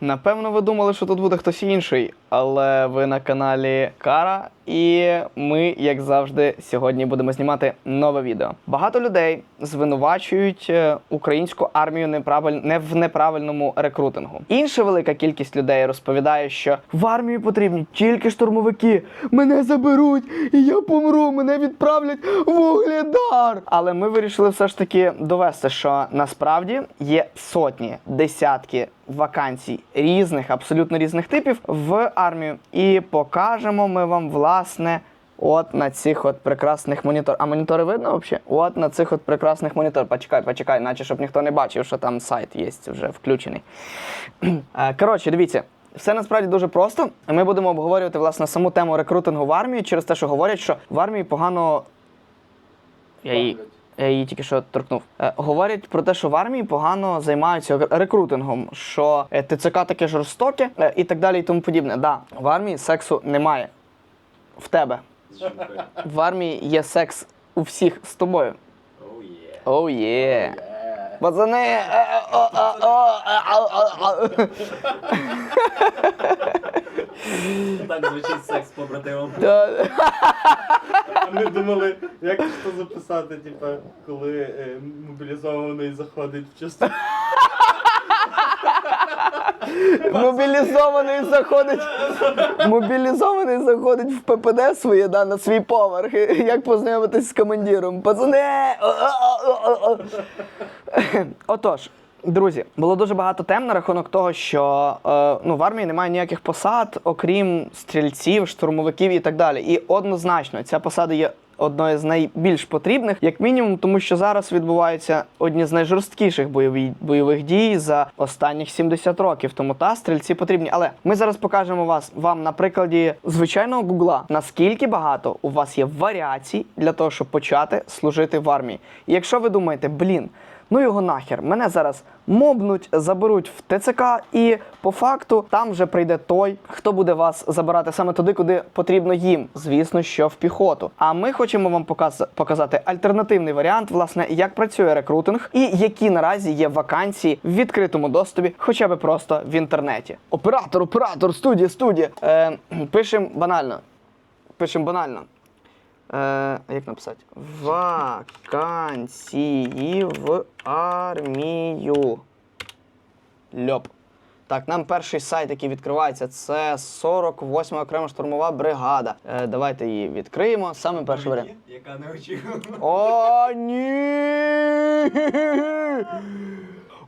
Напевно, ви думали, що тут буде хтось інший, але ви на каналі Кара, і ми, як завжди, сьогодні будемо знімати нове відео. Багато людей звинувачують е, українську армію неправиль... не в неправильному рекрутингу. Інша велика кількість людей розповідає, що в армію потрібні тільки штурмовики. Мене заберуть, і я помру. Мене відправлять в Угледар. Але ми вирішили все ж таки довести, що насправді є сотні, десятки вакансій різних, абсолютно різних типів в армію. І покажемо ми вам власне. От на цих от прекрасних моніторах. А монітори видно взагалі? От на цих от прекрасних моніторах. Почекай, почекай, наче щоб ніхто не бачив, що там сайт є вже включений. Е, Коротше, дивіться. Все насправді дуже просто. Ми будемо обговорювати власне саму тему рекрутингу в армії через те, що говорять, що в армії погано. Я її, я її тільки що торкнув. Е, говорять про те, що в армії погано займаються рекрутингом, що е, ТЦК таке жорстоке е, і так далі, і тому подібне. Да, в армії сексу немає. В тебе. В армії є секс у всіх з тобою. Оу є. Пацани. е, е. Так звучить секс. Та- А ми думали, як це записати, типа, коли е, мобілізований заходить в частину. Мобілізований заходить. Мобілізований заходить в ППД своє, да, на свій поверх. Як познайомитись з командиром? Пацани! Отож. Друзі, було дуже багато тем на рахунок того, що е, ну, в армії немає ніяких посад, окрім стрільців, штурмовиків і так далі. І однозначно, ця посада є одною з найбільш потрібних, як мінімум, тому що зараз відбуваються одні з найжорсткіших бойові, бойових дій за останніх 70 років. Тому та стрільці потрібні. Але ми зараз покажемо вас вам на прикладі звичайного гугла, наскільки багато у вас є варіацій для того, щоб почати служити в армії. І якщо ви думаєте, блін. Ну його нахер, мене зараз мобнуть, заберуть в ТЦК, і по факту там вже прийде той, хто буде вас забирати саме туди, куди потрібно їм. Звісно, що в піхоту. А ми хочемо вам показ- показати альтернативний варіант, власне, як працює рекрутинг і які наразі є вакансії в відкритому доступі, хоча б просто в інтернеті. Оператор, оператор, студія, студія. Е, пишемо банально. Пишемо банально. Е, як написати? Вакансії в армію. Льоп. Так, нам перший сайт, який відкривається, це 48 окрема штурмова бригада. Е, давайте її відкриємо. Саме перший варіант. Яка не очікувана. О, ні!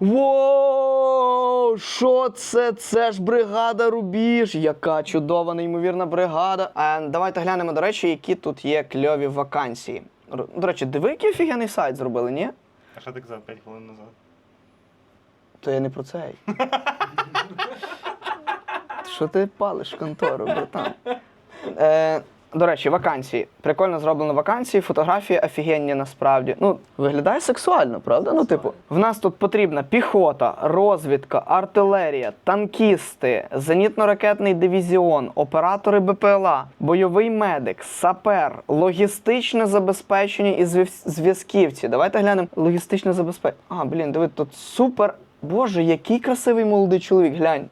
Воу! Що це? Це ж бригада Рубіж. Яка чудова, неймовірна бригада. А, давайте глянемо, до речі, які тут є кльові вакансії. До речі, диви, який офігенний сайт зробили, ні? А що ти казав 5 хвилин назад? То я не про цей. Що ти палиш контору, братан? Е, до речі, вакансії. Прикольно зроблено вакансії, фотографії офігенні насправді. Ну, виглядає сексуально, правда? Ну, типу, в нас тут потрібна піхота, розвідка, артилерія, танкісти, зенітно-ракетний дивізіон, оператори БПЛА, бойовий медик, сапер, логістичне забезпечення і зв'яз- зв'язківці. Давайте глянемо логістичне забезпечення. А, блін, диви, тут супер. Боже, який красивий молодий чоловік, глянь.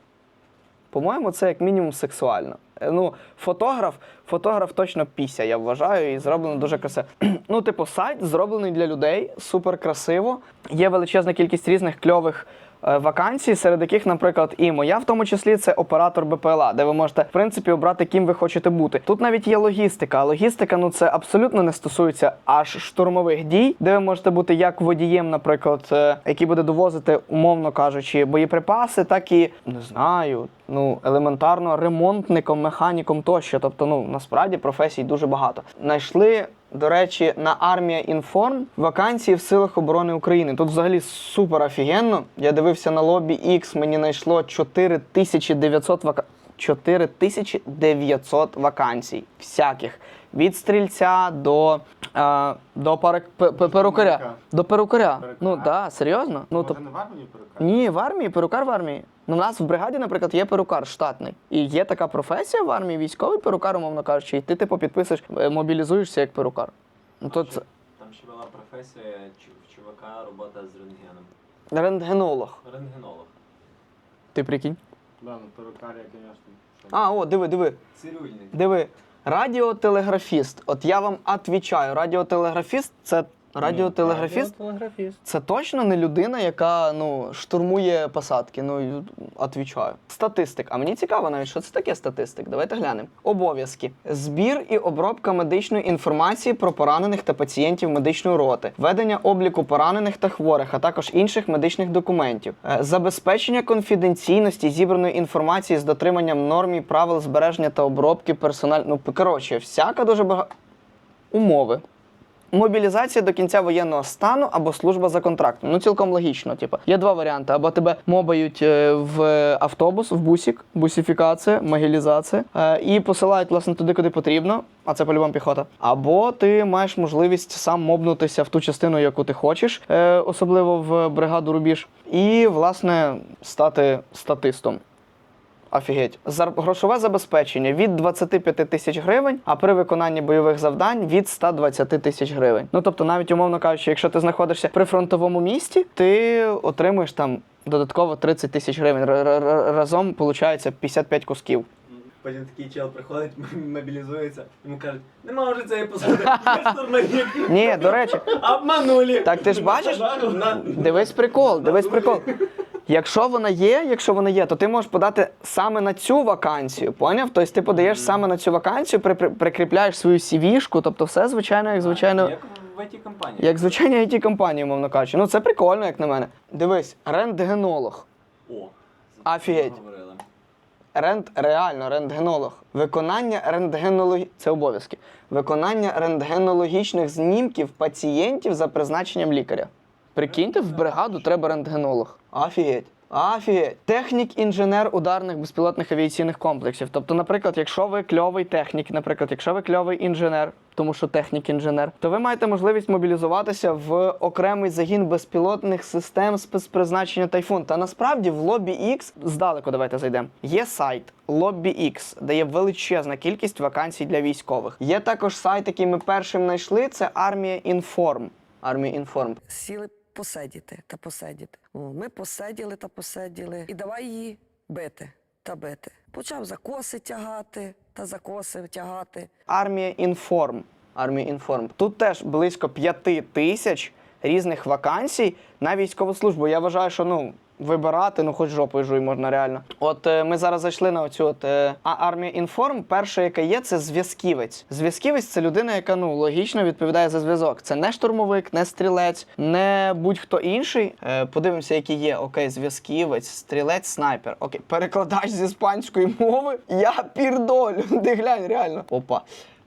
По-моєму, це як мінімум сексуально. Е, Ну, фотограф, фотограф точно піся, я вважаю, і зроблено дуже красиво. ну, типу, сайт зроблений для людей, супер красиво. Є величезна кількість різних кльових е, вакансій, серед яких, наприклад, і моя, в тому числі, це оператор БПЛА, де ви можете, в принципі, обрати, ким ви хочете бути. Тут навіть є логістика. Логістика, ну це абсолютно не стосується аж штурмових дій, де ви можете бути як водієм, наприклад, е, який буде довозити, умовно кажучи, боєприпаси, так і не знаю. Ну, елементарно ремонтником, механіком тощо. Тобто, ну насправді професій дуже багато. Знайшли, до речі, на армія інформ вакансії в силах оборони України. Тут взагалі супер офігенно. Я дивився на лобі X, мені знайшло 4900 вака... 4900 вакансій всяких. Від стрільця до, е, до пе- перукаря. Перукаря. До перукаря. Перукаря. Ну так, да, серйозно? Ну, то... не в армії перекати? Ні, в армії, перукар в армії. Ну, у нас в бригаді, наприклад, є перукар штатний. І є така професія в армії, військовий перукар, умовно кажучи, і ти типу підписуєш, е, мобілізуєшся як перукар. Ну то це Там ще була професія чу- в чувака робота з рентгеном. рентгенолог. Рентгенолог. Ти прикинь? Да, ну перукарія, звісно. А, о, диви, диви. Цирюльник. Диви. Радіотелеграфіст. От я вам відповідаю, радіотелеграфіст це радіотелеграфіст. Телеграфіст. Це точно не людина, яка ну, штурмує посадки. Ну, відповідаю. Статистик. А мені цікаво навіть, що це таке статистик. Давайте глянемо. Обов'язки: збір і обробка медичної інформації про поранених та пацієнтів медичної роти, ведення обліку поранених та хворих, а також інших медичних документів, Е, забезпечення конфіденційності зібраної інформації з дотриманням норм і правил збереження та обробки персональ... Ну, коротше, всяка дуже багато умови. Мобілізація до кінця воєнного стану або служба за контрактом. Ну цілком логічно. Типу, є два варіанти: або тебе мобають е, в автобус, в бусік, бусифікація, могілізація, е, і посилають власне туди, куди потрібно. А це по-любому піхота. Або ти маєш можливість сам мобнутися в ту частину, яку ти хочеш, е, особливо в бригаду Рубіж, і власне стати статистом. Офігеть. Зар- Грошове забезпечення від 25 тисяч гривень, а при виконанні бойових завдань від 120 тисяч гривень. Ну тобто, навіть умовно кажучи, якщо ти знаходишся при фронтовому місті, ти отримуєш там додатково 30 тисяч гривень. Разом виходить 55 кусків. Потім такий чел приходить, мобілізується, йому кажуть, нема вже цієї посади, я штурмовик. Ні, до речі, Обманули. Так ти ж бачиш? Дивись прикол, дивись прикол. Якщо вона є, якщо вона є, то ти можеш подати саме на цю вакансію. Поняв? Тобто ти подаєш саме на цю вакансію, при, при- прикріпляєш свою CV-шку, тобто все звичайно, як звичайно. Як в it компанії. Як звичайні it компанії, мовно кажучи. Ну це прикольно, як на мене. Дивись, рентгенолог. О. Говорили. Рент, реально, рентгенолог. Виконання рентгенологі... Це обов'язки. Виконання рентгенологічних знімків пацієнтів за призначенням лікаря. Прикиньте, в бригаду треба рентгенолог. Офігеть. Офігеть. Технік-інженер ударних безпілотних авіаційних комплексів. Тобто, наприклад, якщо ви кльовий технік, наприклад, якщо ви кльовий інженер, тому що технік-інженер, то ви маєте можливість мобілізуватися в окремий загін безпілотних систем спецпризначення Тайфун. Та насправді в Lobby X, здалеку давайте зайдемо. Є сайт Lobby X, де є величезна кількість вакансій для військових. Є також сайт, який ми першим знайшли. Це армія Інформ. Армія Інформ. сіли посидіти та посидіти. О, ми посиділи та посиділи. І давай її бити та бити. Почав за коси тягати та за коси тягати. Армія Інформ. Армія Інформ. Тут теж близько п'яти тисяч різних вакансій на військову службу. Я вважаю, що ну. Вибирати, ну хоч жопою жуй можна реально. От е, ми зараз зайшли на оцю от е, а армія інформ. Перша, яка є, це зв'язківець. Зв'язківець це людина, яка ну логічно відповідає за зв'язок. Це не штурмовик, не стрілець, не будь-хто інший. Е, подивимося, які є. Окей, зв'язківець, стрілець, снайпер. Окей, перекладач з іспанської мови. Я пірдолю. Ти глянь, реально. Опа.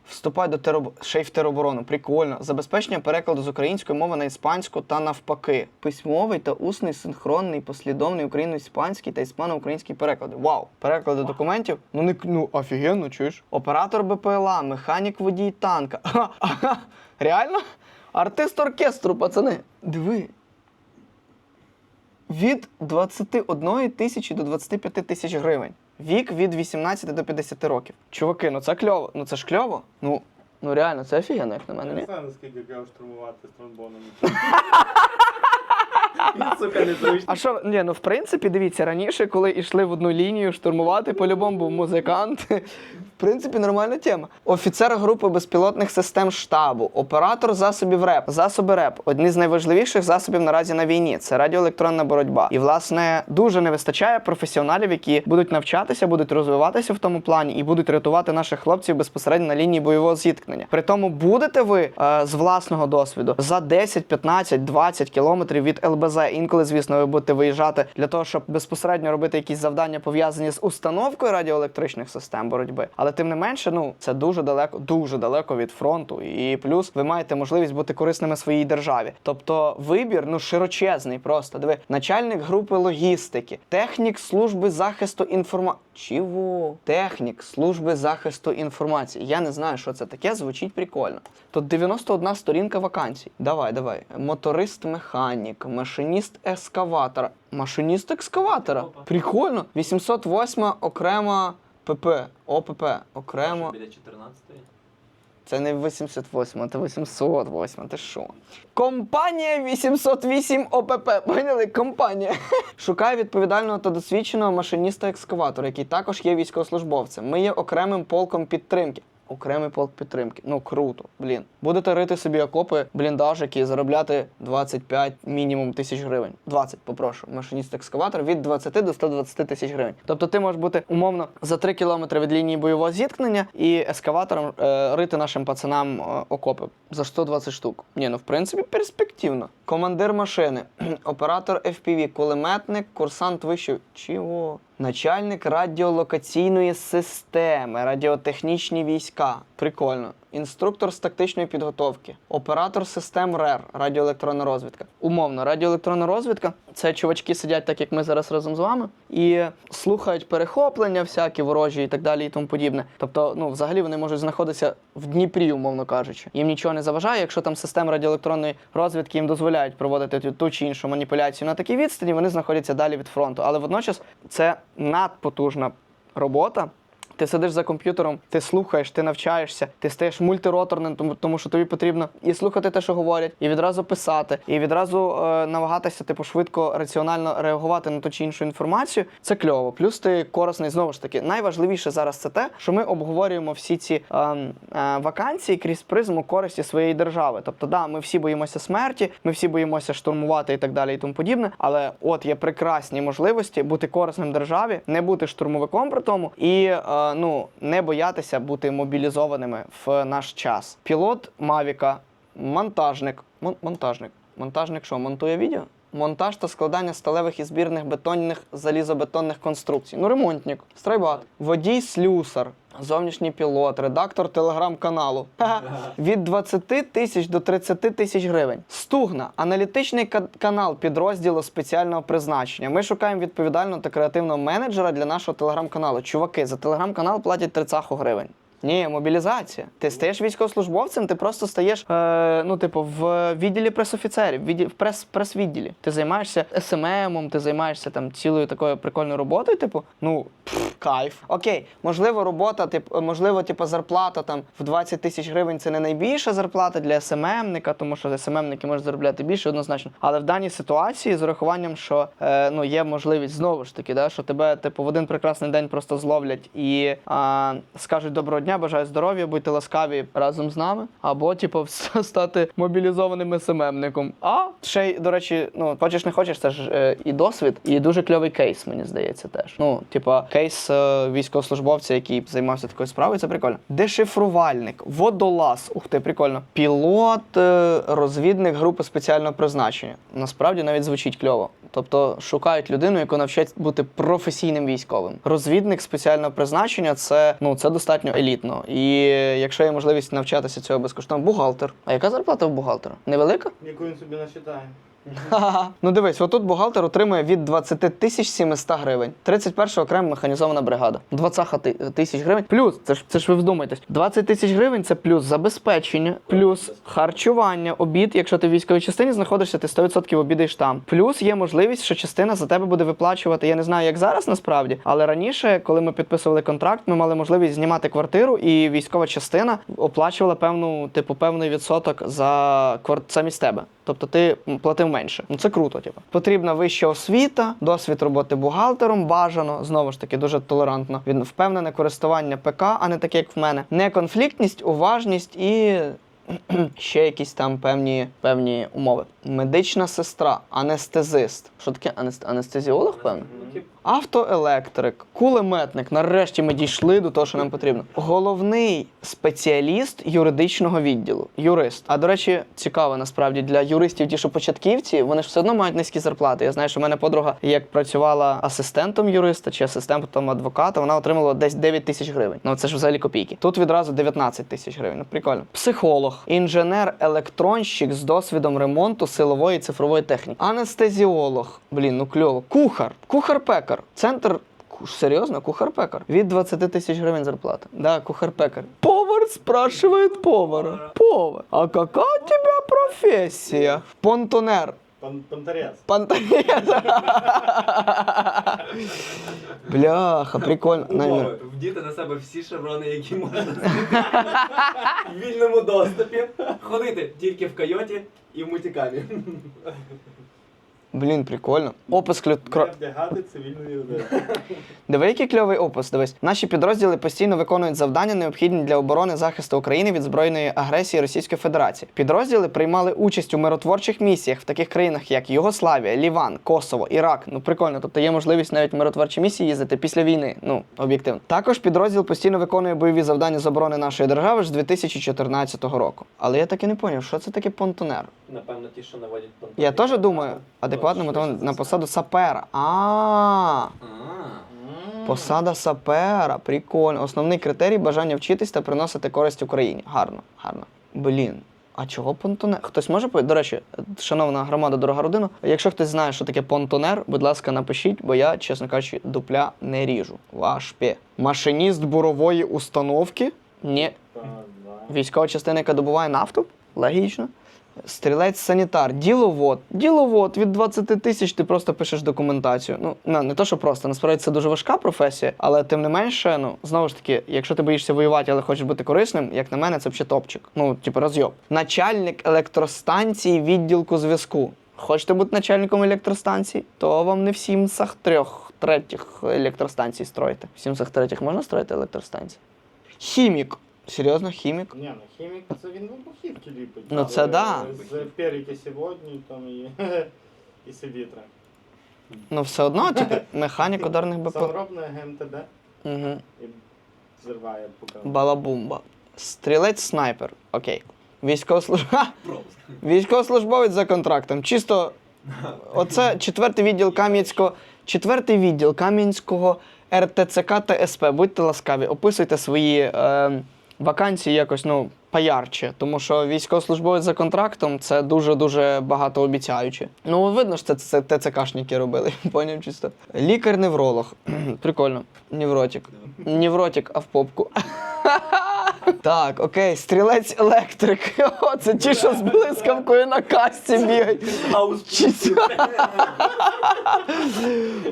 Вступай до тероб... ще й в тероборону. Прикольно. Забезпечення перекладу з української мови на іспанську та навпаки. Письмовий та усний, синхронний, послідовний україно-іспанський та іспано-український переклади. Вау! Переклади документів. Ну не ну офігенно, чуєш? Оператор БПЛА, механік водій танка. Ага, ага. Реально? Артист оркестру, пацани. Диви. Від 21 тисячі до 25 тисяч гривень. Вік від 18 до 50 років. Чуваки, ну це кльово. Ну це ж кльово. Ну, ну реально, це офігенно, як на мене. Ні? не знаю, наскільки я штурмувати з тромбоном. Він, сука, не. А що, ні, ну в принципі, дивіться, раніше, коли йшли в одну лінію штурмувати, по-любому був музикант. Принципі, нормальна тема. Офіцер групи безпілотних систем штабу, оператор засобів РЕП, засоби РЕП одні з найважливіших засобів наразі на війні. Це радіоелектронна боротьба. І, власне, дуже не вистачає професіоналів, які будуть навчатися, будуть розвиватися в тому плані і будуть рятувати наших хлопців безпосередньо на лінії бойового зіткнення. При тому будете ви е, з власного досвіду за 10, 15, 20 кілометрів від ЛБЗ. Інколи, звісно, ви будете виїжджати для того, щоб безпосередньо робити якісь завдання пов'язані з установкою радіоелектричних систем боротьби. Тим не менше, ну це дуже далеко, дуже далеко від фронту. І плюс ви маєте можливість бути корисними своїй державі. Тобто вибір ну широчезний. Просто диви, начальник групи логістики, технік служби захисту інформації. Чого? Технік служби захисту інформації. Я не знаю, що це таке, звучить прикольно. Тут 91 сторінка вакансій. Давай, давай. Моторист-механік, машиніст ескаватора. Машиніст екскаватора. Прикольно. 808 окрема ПП. ОПП. Окремо. Біля 14-ї. Це не 88, це 808, ти що? Компанія 808 ОПП. Поняли? Компанія. Шукає відповідального та досвідченого машиніста екскаватора, який також є військовослужбовцем. Ми є окремим полком підтримки. Окремий полк підтримки. Ну круто, блін. Будете рити собі окопи, бліндажики, заробляти 25 мінімум тисяч гривень. 20, попрошу. Машиніст екскаватор від 20 до 120 тисяч гривень. Тобто ти можеш бути умовно за 3 кілометри від лінії бойового зіткнення і ескаватором е, рити нашим пацанам е, окопи за 120 штук. Ні, ну в принципі перспективно. Командир машини, оператор FPV, кулеметник, курсант вищої. Чого? Начальник радіолокаційної системи, радіотехнічні війська. Прикольно. Інструктор з тактичної підготовки, оператор систем РЕР, радіоелектронна розвідка. Умовно, радіоелектронна розвідка це чувачки сидять так, як ми зараз разом з вами, і слухають перехоплення, всякі ворожі і так далі, і тому подібне. Тобто, ну, взагалі вони можуть знаходитися в Дніпрі, умовно кажучи. Їм нічого не заважає, якщо там системи радіоелектронної розвідки їм дозволяють проводити ту чи іншу маніпуляцію на такій відстані, вони знаходяться далі від фронту. Але водночас це надпотужна робота. Ти сидиш за комп'ютером, ти слухаєш, ти навчаєшся, ти стаєш мультироторним, тому, тому що тобі потрібно і слухати те, що говорять, і відразу писати, і відразу е, намагатися, типу, швидко, раціонально реагувати на ту чи іншу інформацію. Це кльово. Плюс ти корисний знову ж таки. Найважливіше зараз це те, що ми обговорюємо всі ці е, е, вакансії крізь призму користі своєї держави. Тобто, да, ми всі боїмося смерті, ми всі боїмося штурмувати і так далі, і тому подібне. Але от є прекрасні можливості бути корисним державі, не бути штурмовиком при тому і е, ну не боятися бути мобілізованими в наш час. Пілот Мавіка, монтажник, мон- монтажник, монтажник що, монтує відео? Монтаж та складання сталевих і збірних бетонних залізобетонних конструкцій. Ну, ремонтник, страйбат, водій слюсар, зовнішній пілот, редактор телеграм-каналу. Від 20 тисяч до 30 тисяч гривень. Стугна, аналітичний ка- канал підрозділу спеціального призначення. Ми шукаємо відповідального та креативного менеджера для нашого телеграм-каналу. Чуваки, за телеграм-канал платять 30 гривень. Ні, мобілізація. Ти стаєш військовослужбовцем, ти просто стаєш, е, ну, типу, в відділі пресофіцерів, відділ, в прес, прес-відділі. Ти займаєшся СММом, ти займаєшся там цілою такою прикольною роботою, типу, ну, пф, кайф. Окей, можливо, робота, типу, можливо, типу, зарплата там в 20 тисяч гривень це не найбільша зарплата для СММника, тому що СММники можуть заробляти більше однозначно. Але в даній ситуації з урахуванням, що е, ну, є можливість знову ж таки, да, що тебе типу, в один прекрасний день просто зловлять і а, скажуть доброго дня, бажаю здоров'я, будьте ласкаві разом з нами. Або, типу, стати мобілізованим СММником. А ще й, до речі, ну хочеш не хочеш, це ж е, і досвід, і дуже кльовий кейс, мені здається, теж. Ну, типа, кейс е, військовослужбовця, який займався такою справою, це прикольно. Дешифрувальник, водолаз, ух ти, прикольно. Пілот, е, розвідник групи спеціального призначення. Насправді навіть звучить кльово. Тобто шукають людину, яку навчать бути професійним військовим. Розвідник спеціального призначення це ну це достатньо елітно. І якщо є можливість навчатися цього безкоштовно, бухгалтер. А яка зарплата в бухгалтера? Невелика? Яку він собі насчитає. Ну дивись, отут бухгалтер отримує від 20 тисяч 700 гривень. 31 окрема механізована бригада. 20 ти- тисяч гривень. Плюс, це ж це ж ви вдумайтесь, 20 тисяч гривень це плюс забезпечення, плюс харчування, обід. Якщо ти в військовій частині знаходишся, ти 100% обідаєш там. Плюс є можливість, що частина за тебе буде виплачувати. Я не знаю, як зараз насправді, але раніше, коли ми підписували контракт, ми мали можливість знімати квартиру, і військова частина оплачувала певну, типу, певний відсоток за квар... замість тебе. Тобто ти платив менше. Ну це круто, типу. Потрібна вища освіта, досвід роботи бухгалтером бажано, знову ж таки, дуже толерантно. Він впевнене користування ПК, а не таке, як в мене. Неконфліктність, уважність і. Ще якісь там певні, певні умови. Медична сестра, анестезист. Що таке анест... анестезіолог, певно? Автоелектрик, кулеметник. Нарешті ми дійшли до того, що нам потрібно. Головний спеціаліст юридичного відділу. Юрист. А до речі, цікаво насправді для юристів, ті, що початківці, вони ж все одно мають низькі зарплати. Я знаю, що в мене подруга, як працювала асистентом юриста чи асистентом адвоката, вона отримала десь 9 тисяч гривень. Ну це ж взагалі копійки. Тут відразу 19 тисяч гривень. Ну прикольно. Психолог, інженер-електронщик з досвідом ремонту силової і цифрової техніки. Анестезіолог. Блін, ну кльово. Кухар, кухар-пекар. Центр. Серйозно, кухар-пекар. Від 20 тисяч гривень зарплата. Да, кухар-пекар. Повар спрашивает повара. Повар. А какая у тебя профессия? Понтонер. Пан, пантарес. Бляха, прикольно. Умови. Вдіти на себе всі шеврони, які можна в вільному доступі. Ходити тільки в койоті і в мультикамі. Блін, прикольно. Опис клю... Кро... вдягати цивільної людини. Диви, який кльовий опис. Дивись. Наші підрозділи постійно виконують завдання, необхідні для оборони захисту України від збройної агресії Російської Федерації. Підрозділи приймали участь у миротворчих місіях в таких країнах, як Югославія, Ліван, Косово, Ірак. Ну прикольно, тобто є можливість навіть в миротворчі місії їздити після війни. Ну об'єктивно. Також підрозділ постійно виконує бойові завдання з оборони нашої держави ж з 2014 року. Але я так і не зрозумів, що це таке понтонер. Напевно, ті, що наводять понтони. Я теж думаю, адекватно мотивований на посаду сапера. А. Посада сапера, прикольно. Основний критерій бажання вчитись та приносити користь Україні. Гарно, гарно. Блін. А чого понтонер? Хтось може До речі, шановна громада, дорога родина. Якщо хтось знає, що таке понтонер, будь ласка, напишіть, бо я, чесно кажучи, дупля не ріжу. Ваш пє. Машиніст бурової установки? Ні. Військова частина, яка добуває нафту? Логічно. Стрілець санітар, діловод. Діловод від 20 тисяч ти просто пишеш документацію. Ну, на- не то, що просто, насправді це дуже важка професія, але тим не менше, ну, знову ж таки, якщо ти боїшся воювати, але хочеш бути корисним, як на мене, це взагалі топчик. Ну, типу, розйоб. Начальник електростанції відділку зв'язку. Хочете бути начальником електростанції, то вам не в сімсах трьох третіх електростанцій строїти. В сімсах третіх можна строїти електростанції? Хімік. Серйозно, хімік? Ні, ну хімік це він вибухівки ліпить. Ну, це Але да. З періки сьогодні там і, і селітра. Ну, все одно, типу, механік ударних БП. Саморобне ГМТД Угу. і взриває поки. Балабумба. Стрілець снайпер. Окей. Військовослуж... Ха! пропуск. Військовослужбовець за контрактом. Чисто. Оце четвертий відділ Кам'янського. Четвертий відділ Кам'янського РТЦК та СП. Будьте ласкаві, описуйте свої е, вакансії якось, ну, поярче. Тому що військовослужбовець за контрактом це дуже-дуже багатообіцяюче. Ну, видно це, це ТЦКшники робили, поняв чисто. Лікар-невролог. Прикольно. Невротик. Невротик, а в попку. Так, окей, стрілець електрик. О, це ті, що з блискавкою на касті бігають.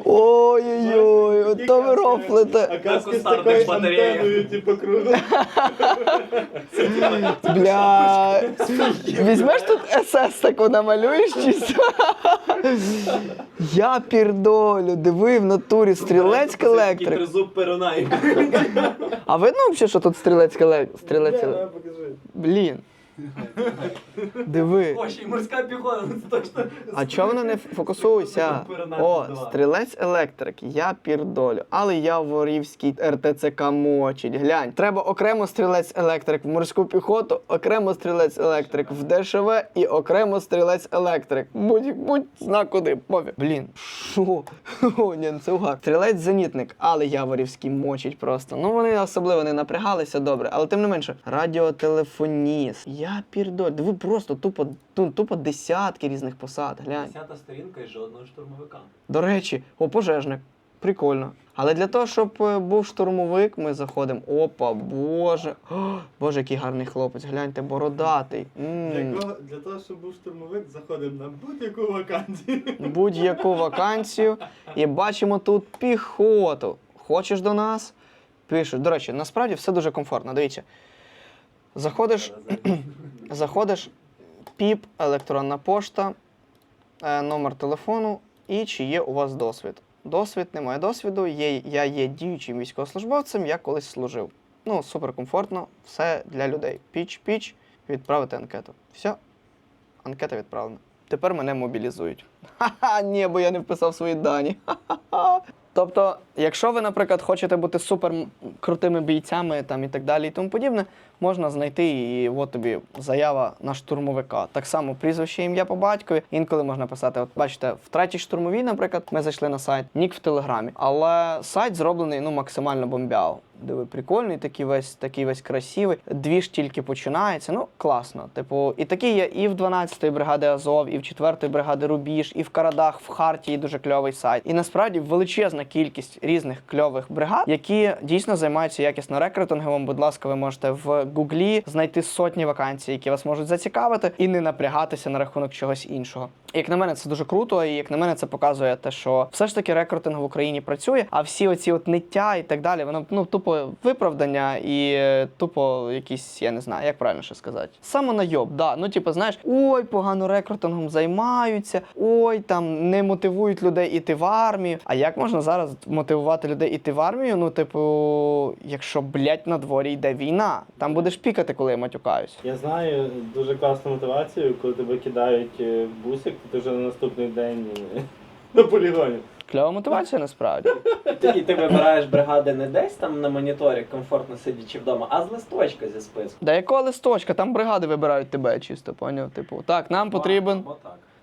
Ой-ой-ой, от то ви рофлите. А каски з такою антеною, типу, кругом. Бля. Візьмеш тут СС таку намалюєш чисто? Я пірдолю, диви в натурі стрілець електрик. Тризуб перонай. А видно взагалі, що тут стрілець електрик? Стрілець ну. Блін. Диви. О, ще й морська піхота, ну це точно. А чого вона не фокусується? О, стрілець електрик, я пірдолю. Але Яворівський РТЦК мочить. Глянь, треба окремо стрілець електрик в морську піхоту, окремо стрілець електрик в ДШВ і окремо стрілець електрик. Будь будь зна куди, пофіг. Блін, що? О, ні, ну це угар. Стрілець зенітник, але Яворівський мочить просто. Ну вони особливо не напрягалися добре, але тим не менше. Радіотелефоніст. Я пірдоль. Диви просто тупо, тупо десятки різних посад. Глянь. Десята сторінка і жодного штурмовика. До речі, о, пожежник. Прикольно. Але для того, щоб е, був штурмовик, ми заходимо. Опа, боже. О, боже, який гарний хлопець. Гляньте, бородатий. М. Для, кого, для того, щоб був штурмовик, заходимо на будь-яку вакансію. Будь-яку вакансію. І бачимо тут піхоту. Хочеш до нас? Пишуть. До речі, насправді все дуже комфортно. Дивіться. Заходиш, заходиш, піп, електронна пошта, е, номер телефону і чи є у вас досвід. Досвід, немає досвіду. Є, я є діючим військовослужбовцем, я колись служив. Ну, суперкомфортно, все для людей. Піч, піч, відправити анкету. Все, анкета відправлена. Тепер мене мобілізують. Ха-ха, ні, бо я не вписав свої дані. Ха-ха-ха. Тобто, якщо ви, наприклад, хочете бути супер крутими бійцями там, і так далі і тому подібне, можна знайти і от тобі заява на штурмовика. Так само прізвище, ім'я по батькові. Інколи можна писати, от бачите, в третій штурмовій, наприклад, ми зайшли на сайт, нік в телеграмі. Але сайт зроблений ну максимально бомбяв. Диви, прикольний, такий весь, такий весь красивий. Дві ж тільки починається. Ну, класно. Типу, і такі є і в 12-ї бригади Азов, і в 4-ї бригади Рубіж, і в Карадах, в Хартії дуже кльовий сайт. І насправді величезна кількість різних кльових бригад, які дійсно займаються якісно рекрутингом. Будь ласка, ви можете в Гуглі знайти сотні вакансій, які вас можуть зацікавити, і не напрягатися на рахунок чогось іншого. Як на мене, це дуже круто, і як на мене, це показує те, що все ж таки рекрутинг в Україні працює, а всі оці от ниття і так далі, воно ну тупо виправдання і е, тупо якісь, я не знаю, як правильно ще сказати. Самонайоб, да. Ну, типу, знаєш, ой, погано рекрутингом займаються, ой, там не мотивують людей іти в армію. А як можна зараз мотивувати людей іти в армію? Ну, типу, якщо, блядь, на дворі йде війна, там будеш пікати, коли я матюкаюсь. Я знаю дуже класну мотивацію, коли тебе кидають е, бусик, ти вже на наступний день е, на полігоні. Кльова мотивація насправді. І ти вибираєш бригади не десь там на моніторі, комфортно сидячи вдома, а з листочка зі списку. Да якого листочка? Там бригади вибирають тебе чисто, поняв? Типу, так, нам потрібен,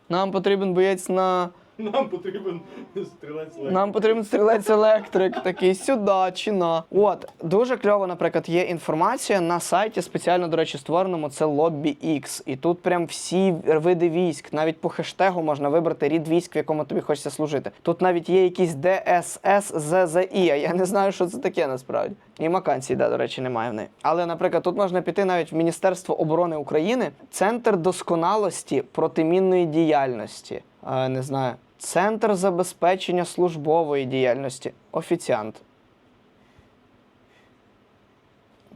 нам потрібен боєць на. Нам потрібен стрілець. Нам потрібен стрілець електрик, такий сюди чи на. От дуже кльово, наприклад, є інформація на сайті, спеціально, до речі, створеному це Lobby X. І тут прям всі види військ, навіть по хештегу можна вибрати рід військ, в якому тобі хочеться служити. Тут навіть є якісь ДССЗЗІ, а я не знаю, що це таке насправді. І вакансій, да, до речі, немає в неї. Але, наприклад, тут можна піти навіть в Міністерство оборони України, центр досконалості протимінної діяльності. Е, не знаю. Центр забезпечення службової діяльності. Офіціант.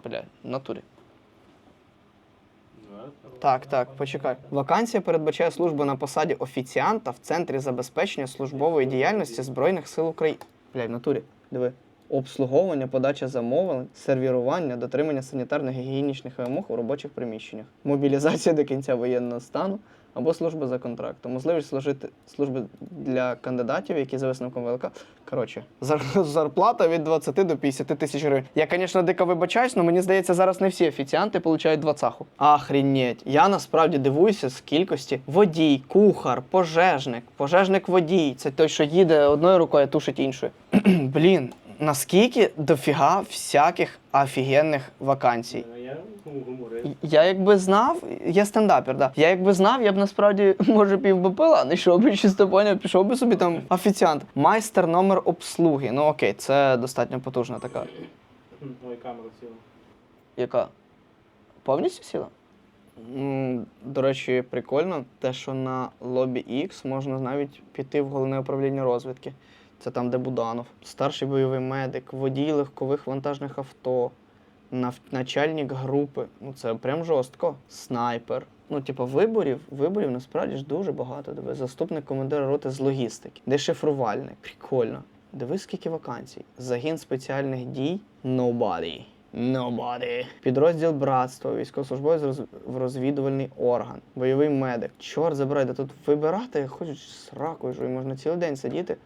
Бля, натурі. Так, так, почекай. Вакансія передбачає службу на посаді офіціанта в центрі забезпечення службової діяльності Збройних сил України. Бля, в натурі, диви. Обслуговування, подача замовлень, сервірування, дотримання санітарно-гігієнічних вимог у робочих приміщеннях, мобілізація до кінця воєнного стану або служба за контрактом, можливість служити служби для кандидатів, які за висновком ВЛК. Коротше, зар- зарплата від 20 до 50 тисяч гривень. Я, звісно, дико вибачаюсь, але мені здається, зараз не всі офіціанти получають двадцаху. Охренеть. Я насправді дивуюся з кількості водій, кухар, пожежник, пожежник водій. Це той, що їде одною рукою, тушить іншою. Блін, наскільки дофіга всяких офігенних вакансій. Ну, Я гуморист. Я якби знав, я стендапер, да. Я якби знав, я б насправді може пів БПЛА не йшов би чисто поняв, пішов би собі там офіціант. Майстер номер обслуги. Ну окей, це достатньо потужна така. Ой, камера сіла. Яка? Повністю сіла? М, До речі, прикольно, те, що на лобі X можна навіть піти в головне управління розвідки. Це там, де Буданов. Старший бойовий медик, водій легкових вантажних авто, начальник групи. Ну це прям жорстко. Снайпер. Ну, типу, виборів, виборів насправді ж дуже багато. Диви. Заступник командира роти з логістики, дешифрувальник. Прикольно. Диви, скільки вакансій. Загін спеціальних дій Nobody. Nobody. Підрозділ братства, військовослужбовець в розвідувальний орган, бойовий медик. Чорт забирай, да тут вибирати хочуть сракою, що і можна цілий день сидіти.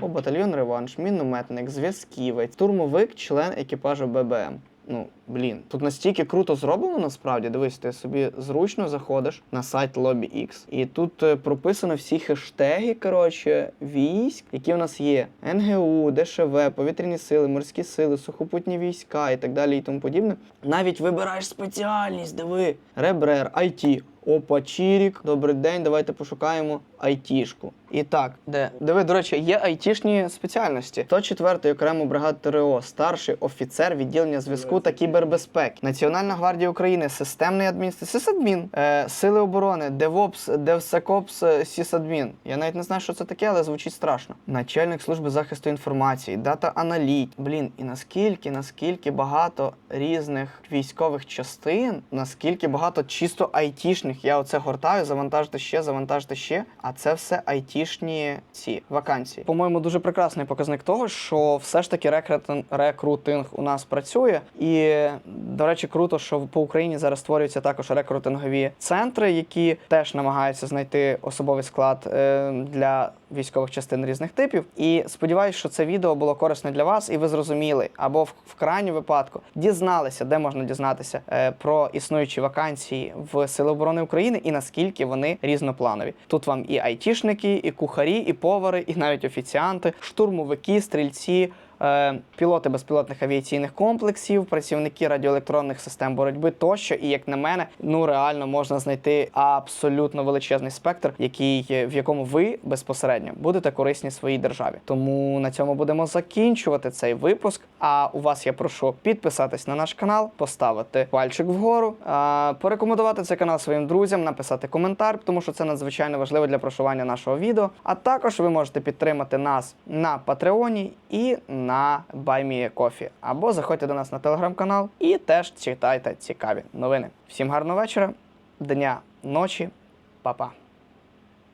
О, батальйон реванш, мінометник, зв'язківець, штурмовик, член екіпажу ББМ. Ну, блін, тут настільки круто зроблено насправді. Дивись, ти собі зручно заходиш на сайт LobbyX, і тут е, прописано всі хештеги, коротше, військ, які в нас є: НГУ, ДШВ, повітряні сили, морські сили, сухопутні війська і так далі, і тому подібне. Навіть вибираєш спеціальність, диви. Ребрер, IT. Опа, Чірік, добрий день, давайте пошукаємо айтішку. І так, де? Диви, до речі, є айтішні спеціальності. 104-й окремо бригад ТРО, старший офіцер відділення зв'язку та кібербезпеки, Національна гвардія України, системний адміністратор, сисадмін, е, сили оборони, DevSecOps, е, сисадмін. Я навіть не знаю, що це таке, але звучить страшно. Начальник служби захисту інформації, дата аналіт. Блін, і наскільки, наскільки багато різних військових частин, наскільки багато чисто айтішних. Я оце гортаю, завантажити ще, завантажити ще. А це все айтішні ці вакансії. По-моєму, дуже прекрасний показник того, що все ж таки рекрутинг, у нас працює. І, до речі, круто, що по Україні зараз створюються також рекрутингові центри, які теж намагаються знайти особовий склад е, для військових частин різних типів. І сподіваюся, що це відео було корисне для вас, і ви зрозуміли, або в, крайньому випадку дізналися, де можна дізнатися е, про існуючі вакансії в Сили оборони України і наскільки вони різнопланові. Тут вам і айтішники, і кухарі, і повари, і навіть офіціанти, штурмовики, стрільці. Е, пілоти безпілотних авіаційних комплексів, працівники радіоелектронних систем боротьби тощо. І як на мене, ну реально можна знайти абсолютно величезний спектр, який е, в якому ви безпосередньо будете корисні своїй державі. Тому на цьому будемо закінчувати цей випуск. А у вас я прошу підписатись на наш канал, поставити пальчик вгору, а, порекомендувати цей канал своїм друзям, написати коментар, тому що це надзвичайно важливо для просування нашого відео. А також ви можете підтримати нас на Патреоні і на BuyMeACoffee. Або заходьте до нас на телеграм-канал і теж читайте цікаві новини. Всім гарного вечора, дня, ночі, па-па.